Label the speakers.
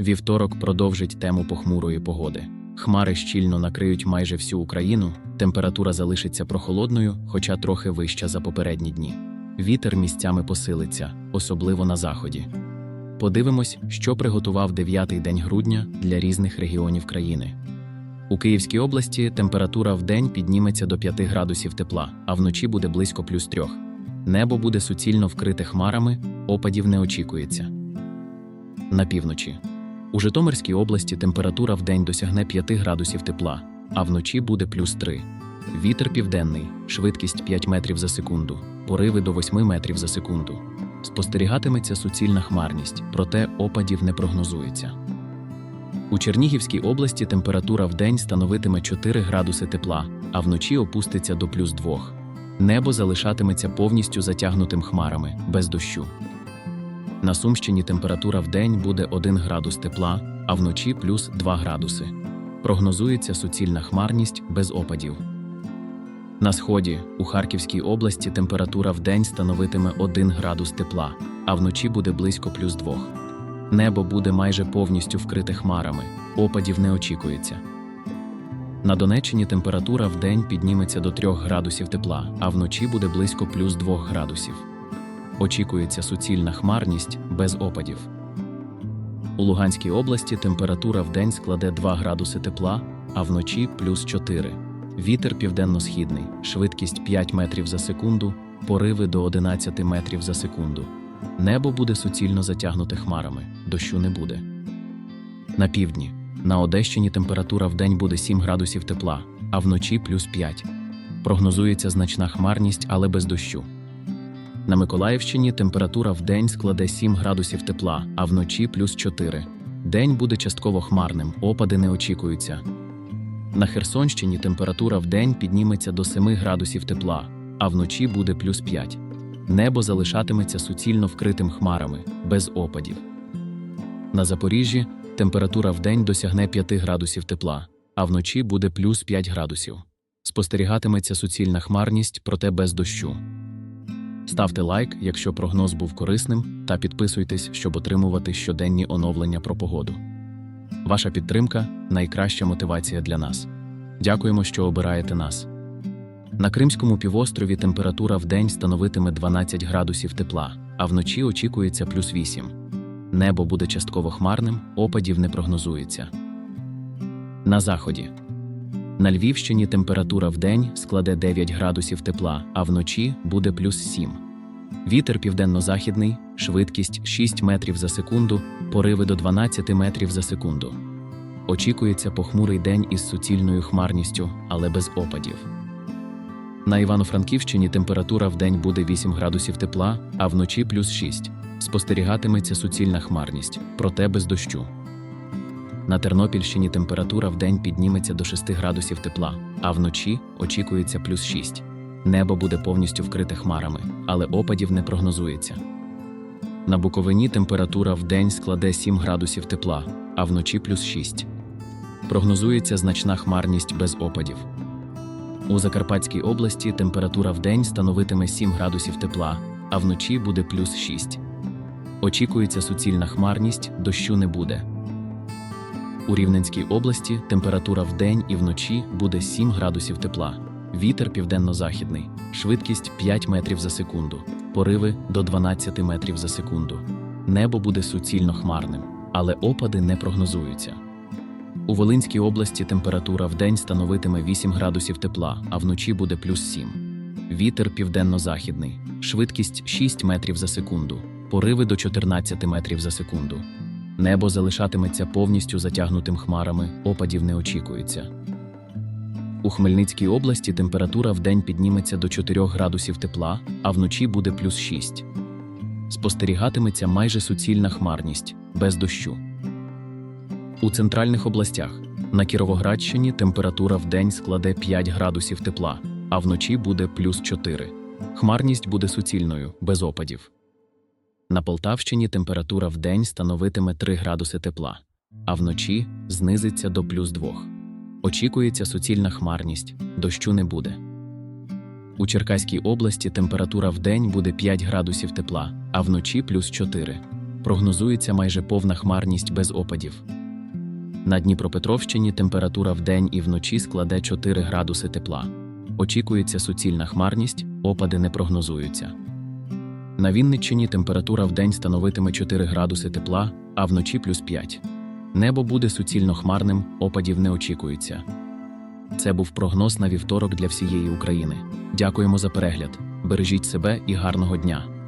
Speaker 1: Вівторок продовжить тему похмурої погоди. Хмари щільно накриють майже всю Україну, температура залишиться прохолодною, хоча трохи вища за попередні дні. Вітер місцями посилиться, особливо на заході. Подивимось, що приготував дев'ятий день грудня для різних регіонів країни. У Київській області температура в день підніметься до 5 градусів тепла, а вночі буде близько плюс 3. Небо буде суцільно вкрите хмарами, опадів не очікується. На півночі. У Житомирській області температура в день досягне 5 градусів тепла, а вночі буде плюс 3. Вітер південний, швидкість 5 метрів за секунду, пориви до 8 метрів за секунду. Спостерігатиметься суцільна хмарність, проте опадів не прогнозується. У Чернігівській області температура в день становитиме 4 градуси тепла, а вночі опуститься до плюс 2. Небо залишатиметься повністю затягнутим хмарами, без дощу. На Сумщині температура в день буде 1 градус тепла, а вночі плюс 2 градуси. Прогнозується суцільна хмарність без опадів. На сході у Харківській області температура в день становитиме 1 градус тепла, а вночі буде близько плюс 2. Небо буде майже повністю вкрите хмарами, опадів не очікується. На Донеччині температура в день підніметься до 3 градусів тепла, а вночі буде близько плюс 2 градусів. Очікується суцільна хмарність без опадів. У Луганській області температура в день складе 2 градуси тепла, а вночі плюс 4. Вітер південно-східний, швидкість 5 метрів за секунду, пориви до 11 метрів за секунду. Небо буде суцільно затягнуте хмарами, дощу не буде. На півдні. На Одещині температура в день буде 7 градусів тепла, а вночі плюс 5. Прогнозується значна хмарність, але без дощу. На Миколаївщині температура в день складе 7 градусів тепла, а вночі плюс 4. День буде частково хмарним, опади не очікуються. На Херсонщині температура в день підніметься до 7 градусів тепла, а вночі буде плюс 5. Небо залишатиметься суцільно вкритим хмарами, без опадів. На Запоріжжі температура в день досягне 5 градусів тепла, а вночі буде плюс 5 градусів. Спостерігатиметься суцільна хмарність, проте без дощу. Ставте лайк, якщо прогноз був корисним, та підписуйтесь, щоб отримувати щоденні оновлення про погоду. Ваша підтримка найкраща мотивація для нас. Дякуємо, що обираєте нас. На Кримському півострові температура в день становитиме 12 градусів тепла, а вночі очікується плюс 8. Небо буде частково хмарним, опадів не прогнозується. На заході. На Львівщині температура в день складе 9 градусів тепла, а вночі буде плюс 7. Вітер південно-західний, швидкість 6 метрів за секунду, пориви до 12 метрів за секунду. Очікується похмурий день із суцільною хмарністю, але без опадів. На Івано-Франківщині температура в день буде 8 градусів тепла, а вночі плюс 6. Спостерігатиметься суцільна хмарність, проте без дощу. На Тернопільщині температура в день підніметься до 6 градусів тепла, а вночі очікується плюс 6. Небо буде повністю вкрите хмарами, але опадів не прогнозується. На Буковині температура в день складе 7 градусів тепла, а вночі плюс 6. Прогнозується значна хмарність без опадів. У Закарпатській області температура в день становитиме 7 градусів тепла, а вночі буде плюс 6. Очікується суцільна хмарність, дощу не буде. У Рівненській області температура в день і вночі буде 7 градусів тепла. Вітер південно-західний, швидкість 5 метрів за секунду, пориви до 12 метрів за секунду. Небо буде суцільно хмарним, але опади не прогнозуються. У Волинській області температура в день становитиме 8 градусів тепла, а вночі буде плюс 7. Вітер південно-західний, швидкість 6 метрів за секунду, пориви до 14 метрів за секунду. Небо залишатиметься повністю затягнутим хмарами, опадів не очікується. У Хмельницькій області температура в день підніметься до 4 градусів тепла, а вночі буде плюс 6. Спостерігатиметься майже суцільна хмарність, без дощу. У центральних областях на Кіровоградщині температура в день складе 5 градусів тепла, а вночі буде плюс 4. Хмарність буде суцільною, без опадів. На Полтавщині температура в день становитиме 3 градуси тепла, а вночі знизиться до плюс 2. Очікується суцільна хмарність, дощу не буде. У Черкаській області температура в день буде 5 градусів тепла, а вночі плюс 4. прогнозується майже повна хмарність без опадів. На Дніпропетровщині температура вдень і вночі складе 4 градуси тепла. Очікується суцільна хмарність, опади не прогнозуються. На Вінниччині температура в день становитиме 4 градуси тепла, а вночі плюс 5. Небо буде суцільно хмарним, опадів не очікується. Це був прогноз на вівторок для всієї України. Дякуємо за перегляд. Бережіть себе і гарного дня!